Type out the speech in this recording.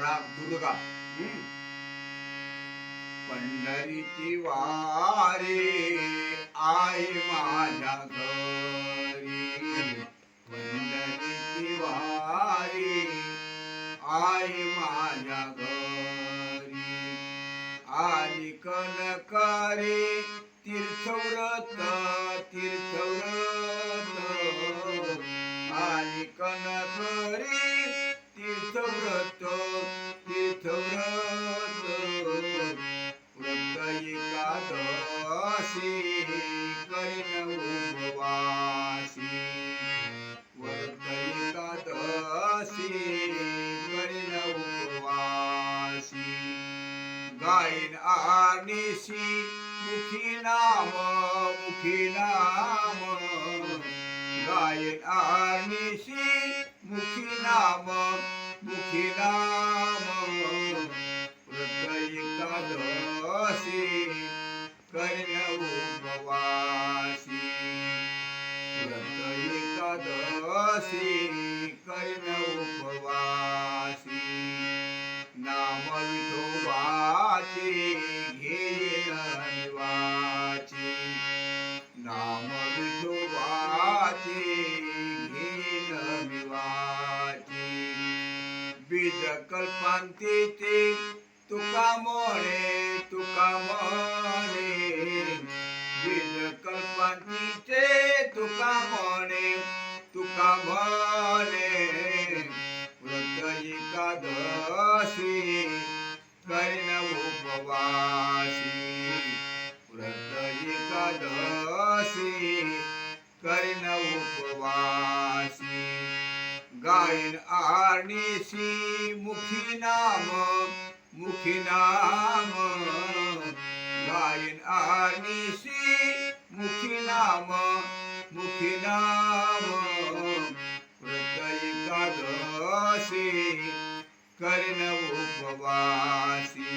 राम दुर्गा. पंढरीची वारी आई माझ्या घरी. पंढरीची वारी आई माझ्या घरी. आली कनकारे तीर्थव्रत तीर्थव्रत. आली कनकरी एकादशी करीन उपवासी. व्रत एकादशी करीन उपवासी. गायन आनिशी मुखी नाम मुखी नाम. गायन आनिशी मुखी नाम मुखी नाम. एकादशी कर्ण उपवासी नाम विठोबाचे घेन नाम विठोबाचे घेन बीज कल्पांतीचे तुका मोणे तुका मोणे बीज कल्पांतीचे तुका तुका मोणे व्रत एकादशी करीन उपवासी. व्रत एकादशी करीन उपवासी. गायन आर्निशी मुखी नाम मुखी नाम. गायन आर्निशी मुखी नाम मुखी नाम. उपवासे कर्ण उपवासी